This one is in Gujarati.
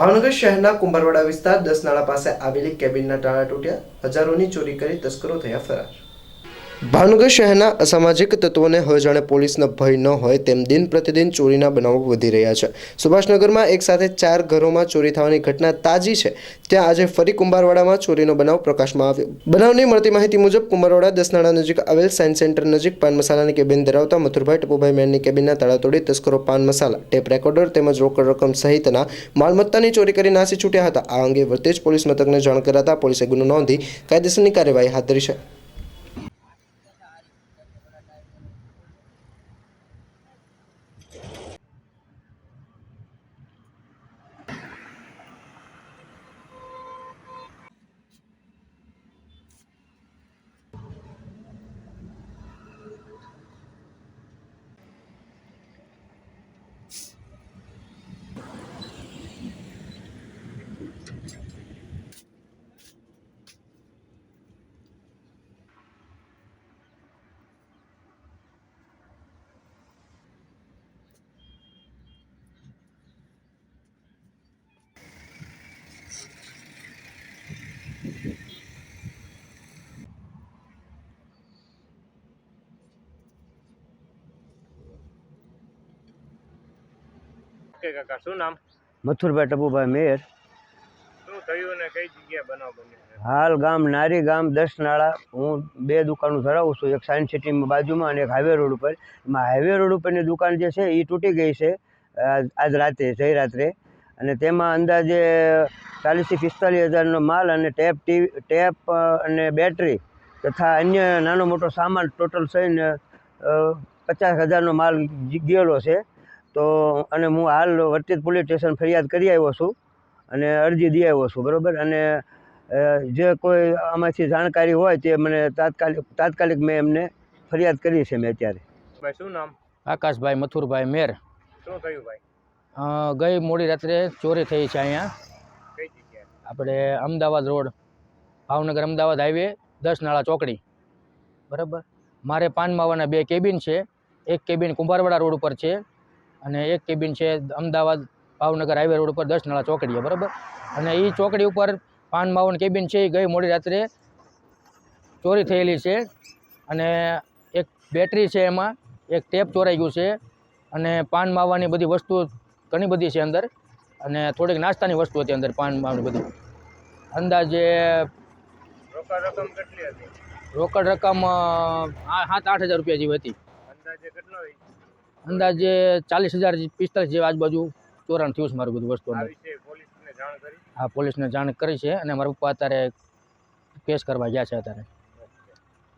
ભાવનગર શહેરના કુંભારવાડા વિસ્તાર દસ નાળા પાસે આવેલી કેબિનના ટાળા તૂટ્યા. હજારોની ચોરી કરી તસ્કરો થયા ફરાર. ભાવનગર શહેરના અસામાજિક તત્વોને હવે જાણે પોલીસનો ભય ન હોય તેમ દિન પ્રતિદિન ચોરીના બનાવો વધી રહ્યા છે. સુભાષનગરમાં એક સાથે ચાર ઘરોમાં ચોરી થવાની ઘટના તાજી છે. ત્યાં આજે ફરી કુંભારવાડામાં ચોરીનો બનાવ પ્રકાશમાં આવ્યો. બનાવની મળતી માહિતી મુજબ કુંભારવાડા દસનાળા નજીક આવેલ સાયન્સ સેન્ટર નજીક પાન મસાલાની કેબિન ધરાવતા મથુરભાઈ ટપુભાઈ મેનની કેબિનના તાળા તોડી તસ્કરો પાન મસાલા, ટેપ રેકોર્ડર તેમજ રોકડ રકમ સહિતના માલમત્તાની ચોરી કરી નાસી છૂટ્યા હતા. આ અંગે વર્તેજ પોલીસ મથકને જાણ કરાતા પોલીસે ગુનો નોંધી કાયદેસરની કાર્યવાહી હાથ ધરી છે. કે કાકા શું નામ? મથુરભાઈ ટપુભાઈ મેયર શું થયું ને કઈ જગ્યાએ બનાવ બન્યો હાલ ગામ નારી ગામ દસ નાળા. હું બે દુકાનો ધરાવું છું એક સાયન્સ સિટીમાં બાજુમાં અને એક હાઈવે રોડ ઉપર. એમાં હાઈવે રોડ ઉપરની દુકાન જે છે એ તૂટી ગઈ છે આજ રાત્રે રાતે જઈ રાત્રે. અને તેમાં અંદાજે ચાલીસથી પિસ્તાલીસ હજારનો માલ અને ટેપ ટીવી ટેપ અને બેટરી તથા અન્ય નાનો મોટો સામાન ટોટલ થઈને પચાસ હજારનો માલ ગયેલો છે. તો અને હું હાલ વર્તેજ પોલીસ સ્ટેશન ફરિયાદ કરી આવ્યો છું અને અરજી દઈ આવ્યો છું બરાબર? અને જે કોઈ આમાંથી જાણકારી હોય તે મને તાત્કાલિક તાત્કાલિક મેં એમને ફરિયાદ કરી છે મેં અત્યારે. ભાઈ શું નામ? આકાશભાઈ મથુરભાઈ મેર. શું થયું ભાઈ? ગઈ મોડી રાત્રે ચોરી થઈ છે અહીંયા. આપણે અમદાવાદ રોડ ભાવનગર અમદાવાદ હાઈવે દસ નાળા ચોકડી. બરાબર? મારે પાન માવાના બે કેબિન છે. એક કેબિન કુંભારવાડા રોડ ઉપર છે. અને એક કેબિન છે અમદાવાદ ભાવનગર હાઈવે રોડ ઉપર દસ નાળા ચોકડીએ બરાબર? અને એ ચોકડી ઉપર પાન માવન કેબિન છે એ ગઈ મોડી રાત્રે ચોરી થયેલી છે. અને એક બેટરી છે એમાં એક ટેપ ચોરાઈ ગયું છે. અને પાન માવાની બધી વસ્તુ ઘણી બધી છે અંદર. અને થોડીક નાસ્તાની વસ્તુ હતી અંદર પાન માવાની બધી. અંદાજે રોકડ રકમ કેટલી હતી? રોકડ રકમ સાત આઠ હજાર રૂપિયા જેવી હતી. અંદાજે કેટલો હોય? અંદાજે ચાલીસ હજાર પિસ્તાલીસ જેવા આજુબાજુ ચોરાણ થયું છે મારું બધું વસ્તુ હા પોલીસને જાણ કરી? પોલીસને જાણ કરી છે અને મારા પપ્પા અત્યારે કેસ કરવા ગયા છે અત્યારે.